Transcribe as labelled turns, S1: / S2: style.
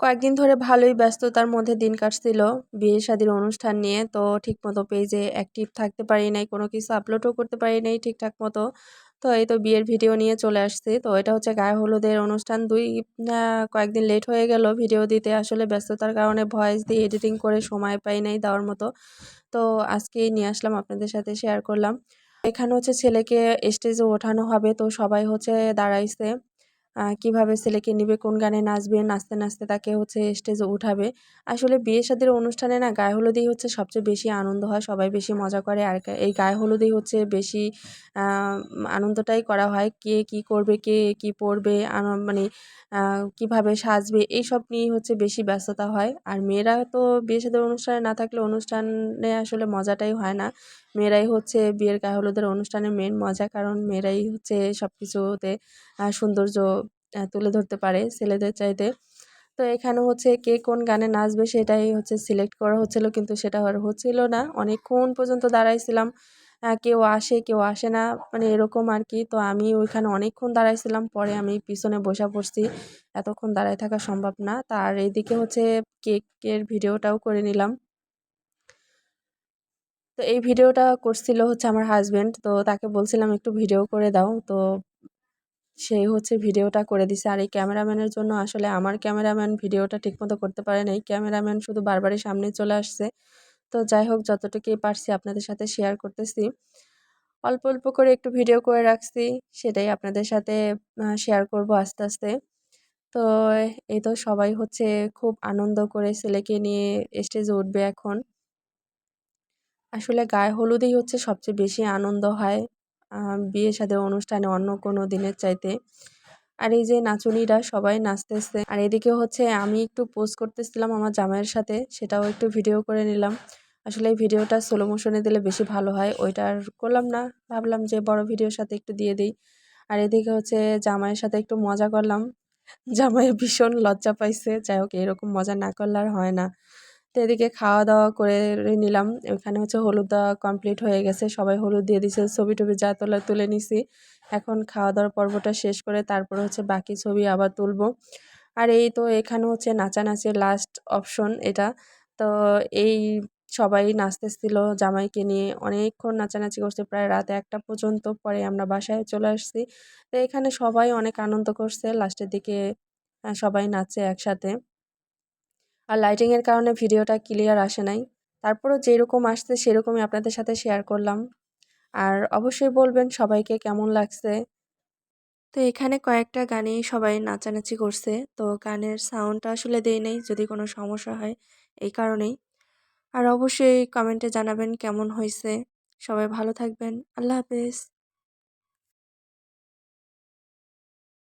S1: কয়েকদিন ধরে ভালোই ব্যস্ততার মধ্যে দিন কাটছিল। বিয়ে শাদির অনুষ্ঠান নিয়ে তো ঠিকমতো পেজে অ্যাক্টিভ থাকতে পারি নাই, কোনো কিছু আপলোডও করতে পারি নাই ঠিকঠাক মতো। তো এই তো বিয়ের ভিডিও নিয়ে চলে আসছি। তো এটা হচ্ছে গায়ে হলুদের অনুষ্ঠান। দুই কয়েকদিন লেট হয়ে গেল ভিডিও দিতে। আসলে ব্যস্ততার কারণে ভয়েস দিয়ে এডিটিং করে সময় পাই নাই দেওয়ার মতো। তো আজকেই নিয়ে আসলাম, আপনাদের সাথে শেয়ার করলাম। এখানে হচ্ছে ছেলেকে স্টেজে ওঠানো হবে। তো সবাই হচ্ছে দাঁড়াইছে। কীভাবে ছেলেকে নিবে, কোন গানে নাচবে, নাচতে নাচতে তাকে হচ্ছে স্টেজে উঠাবে। আসলে বিয়ে শাদির অনুষ্ঠানে না গায়ে হলুদেই হচ্ছে সবচেয়ে বেশি আনন্দ হয়, সবাই বেশি মজা করে। আর এই গায়ে হলুদেই হচ্ছে বেশি আনন্দটাই করা হয়। কে কি করবে, কে কি পরবে মানে কীভাবে সাজবে, এইসব নিয়েই হচ্ছে বেশি ব্যস্ততা হয়। আর মেয়েরা তো বিয়ে শাদির অনুষ্ঠানে না থাকলে অনুষ্ঠানে আসলে মজাটাই হয় না। মেয়েরাই হচ্ছে বিয়ের গায়ে হলুদের অনুষ্ঠানের মেন মজা, কারণ মেয়েরাই হচ্ছে সব কিছুতে সৌন্দর্য তুলে ধরতে পারে ছেলেদের চাইতে। তো এখানে হচ্ছে কে কোন গানে নাচবে সেটাই হচ্ছে সিলেক্ট করা হচ্ছিল, কিন্তু সেটা আর হচ্ছিল না। অনেকক্ষণ পর্যন্ত দাঁড়াইছিলাম কেউ আসে কেউ আসে না মানে এরকম আর কি। তো আমি ওইখানে অনেকক্ষণ দাঁড়াইছিলাম, পরে আমি পিছনে বসা পড়ছি। এতক্ষণ দাঁড়ায় থাকা সম্ভব না। তার এদিকে হচ্ছে কেকের ভিডিওটাও করে নিলাম। তো এই ভিডিওটা করছিল হচ্ছে আমার হাজব্যান্ড তো তাকে বলছিলাম একটু ভিডিও করে দাও। তো সেই হচ্ছে ভিডিওটা করে দিছে। আর এই ক্যামেরাম্যানের জন্য আসলে আমার ক্যামেরাম্যান ভিডিওটা ঠিকমতো করতে পারে নাই। ক্যামেরাম্যান শুধু বারবারই সামনে চলে আসছে। তো যাই হোক, যতটুকুই পারছি আপনাদের সাথে শেয়ার করতেছি। অল্প অল্প করে একটু ভিডিও করে রাখছি। সেটাই আপনাদের সাথে শেয়ার করব আস্তে আস্তে। তো এই তো সবাই হচ্ছে খুব আনন্দ করে ছেলেকে নিয়ে স্টেজে উঠবে এখন। আসলে গায়ে হলুদেই হচ্ছে সবচেয়ে বেশি আনন্দ হয়। বিয়ে সাদের অনুষ্ঠানে অন্য কোনো দিনের চাইতে। আর এই যে নাচুনিরা সবাই নাচতেছে। আর এদিকে হচ্ছে আমি একটু পোস্ট করতেছিলাম আমার জামাইয়ের সাথে, সেটাও একটু ভিডিও করে নিলাম। আসলে এই ভিডিওটা সোলো মোশনে দিলে বেশি ভালো হয়, ওইটা আর করলাম না। ভাবলাম যে বড় ভিডিওর সাথে একটু দিয়ে দিই। আর এদিকে হচ্ছে জামাইয়ের সাথে একটু মজা করলাম। জামাই ভীষণ লজ্জা পাইছে, যাই হোক এরকম মজা না করলে আর হয় না। তো এদিকে খাওয়া দাওয়া করে নিলাম। ওইখানে হচ্ছে হলুদ দেওয়া কমপ্লিট হয়ে গেছে। সবাই হলুদ দিয়ে দিছে। ছবি টবি যা তোলা তুলে নিছি। এখন খাওয়া দাওয়ার পর্বটা শেষ করে তারপরে হচ্ছে বাকি ছবি আবার তুলবো। আর এই তো এখানে হচ্ছে নাচানাচির লাস্ট অপশন এটা। তো এই সবাই নাচতেছিল জামাইকে নিয়ে। অনেকক্ষণ নাচানাচি করছে প্রায় রাত একটা পর্যন্ত। পরে আমরা বাসায় চলে আসছি। তো এখানে সবাই অনেক আনন্দ করছে। লাস্টের দিকে সবাই নাচে একসাথে। আর লাইটিংয়ের কারণে ভিডিওটা ক্লিয়ার আসে নাই। তারপরও যেরকম আসছে সেরকমই আপনাদের সাথে শেয়ার করলাম। আর অবশ্যই বলবেন সবাইকে কেমন লাগছে। তো এখানে কয়েকটা গানে সবাই নাচানাচি করছে। তো গানের সাউন্ডটা আসলে দেই নেই, যদি কোনো সমস্যা হয় এই কারণেই। আর অবশ্যই কমেন্টে জানাবেন কেমন হয়েছে। সবাই ভালো থাকবেন। আল্লাহ হাফেজ।